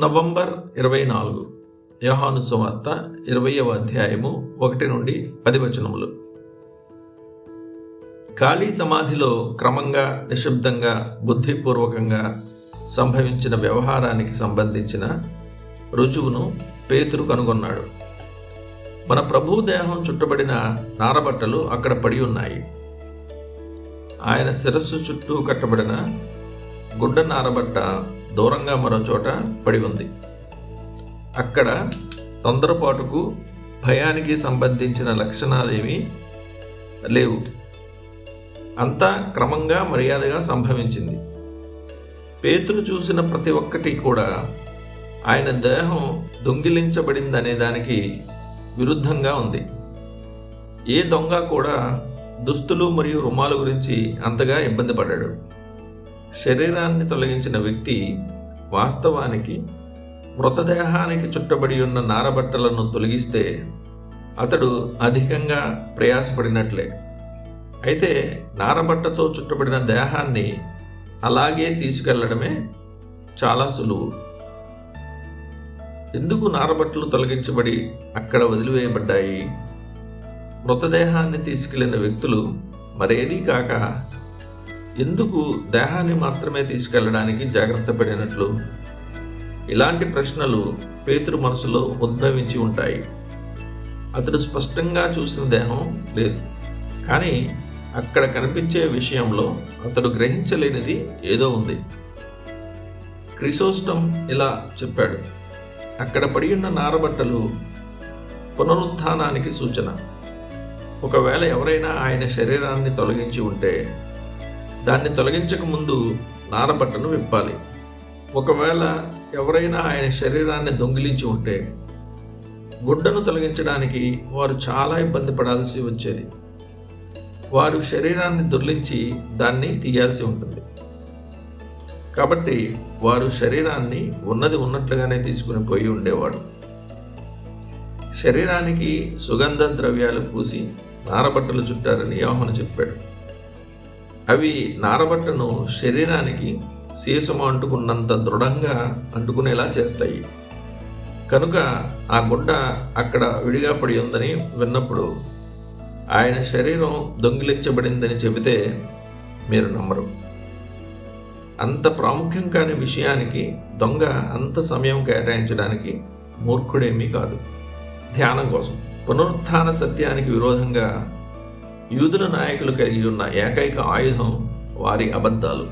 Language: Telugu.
నవంబర్ ఇరవై నాలుగు యోహాను సువార్త ఇరవయవ అధ్యాయము ఒకటి నుండి పది వచనములు. ఖాళీ సమాధిలో క్రమంగా నిశ్శబ్దంగా బుద్ధిపూర్వకంగా సంభవించిన వ్యవహారానికి సంబంధించిన రుజువును పేతురు కనుగొన్నాడు. మన ప్రభు దేహం చుట్టబడిన నారబట్టలు అక్కడ పడి ఉన్నాయి. ఆయన శిరస్సు చుట్టూ కట్టబడిన గుడ్డ నారబట్ట దూరంగా మరో చోట పడి ఉంది. అక్కడ తొందరపాటుకు భయానికి సంబంధించిన లక్షణాలేమీ లేవు. అంతా క్రమంగా మర్యాదగా సంభవించింది. పేతులు చూసిన ప్రతి ఒక్కటి కూడా ఆయన దేహం దొంగిలించబడిందనే దానికి విరుద్ధంగా ఉంది. ఏ దొంగ కూడా దుస్తులు మరియు రుమాలు గురించి అంతగా ఇబ్బంది పడ్డాడు శరీరాన్ని తొలగించిన వ్యక్తి వాస్తవానికి మృతదేహానికి చుట్టబడి ఉన్న నారబట్టలను తొలగిస్తే అతడు అధికంగా ప్రయాసపడినట్లే. అయితే నారబట్టతో చుట్టబడిన దేహాన్ని అలాగే తీసుకెళ్ళడమే చాలా సులువు. ఎందుకు నారబట్టలు తొలగించబడి అక్కడ వదిలివేయబడ్డాయి? మృతదేహాన్ని తీసుకెళ్ళిన వ్యక్తులు మరేదీ కాక ఎందుకు దేహాన్ని మాత్రమే తీసుకెళ్ళడానికి జాగ్రత్త పడినట్లు? ఇలాంటి ప్రశ్నలు పేతురు మనసులో ఉద్భవించి ఉంటాయి. అతడు స్పష్టంగా చూసిన దేహం లేదు. కానీ అక్కడ కనిపించే విషయంలో అతడు గ్రహించలేనిది ఏదో ఉంది. క్రిసోస్టం ఇలా చెప్పాడు. అక్కడ పడి ఉన్న నారబట్టలు పునరుత్థానానికి సూచన. ఒకవేళ ఎవరైనా ఆయన శరీరాన్ని తొలగించి ఉంటే దాన్ని తొలగించక ముందు నారబట్టను విప్పాలి. ఒకవేళ ఎవరైనా ఆయన శరీరాన్ని దొంగిలించి ఉంటే గుడ్డను తొలగించడానికి వారు చాలా ఇబ్బంది పడాల్సి వచ్చేది. వారు శరీరాన్ని దొర్లించి దాన్ని తీయాల్సి ఉంటుంది. కాబట్టి వారు శరీరాన్ని ఉన్నది ఉన్నట్లుగానే తీసుకుని పోయి ఉండేవాడు. శరీరానికి సుగంధ ద్రవ్యాలు పూసి నారబట్టలు చుట్టారని యోహన చెప్పాడు. అవి నారబట్టను శరీరానికి సీసము అంటుకున్నంత దృఢంగా అంటుకునేలా చేస్తాయి. కనుక ఆ గుడ్డ అక్కడ విడిగా పడి ఉందని విన్నప్పుడు ఆయన శరీరం దొంగిలించబడిందని చెబితే మీరు నమ్మరు. అంత ప్రాముఖ్యం కాని విషయానికి దొంగ అంత సమయం కేటాయించడానికి మూర్ఖుడేమీ కాదు. ధ్యానం కోసం. పునరుత్థాన సత్యానికి విరోధంగా యూదుల నాయకులు కలిగి ఉన్న ఏకైక ఆయుధం వారి అబద్ధాలు.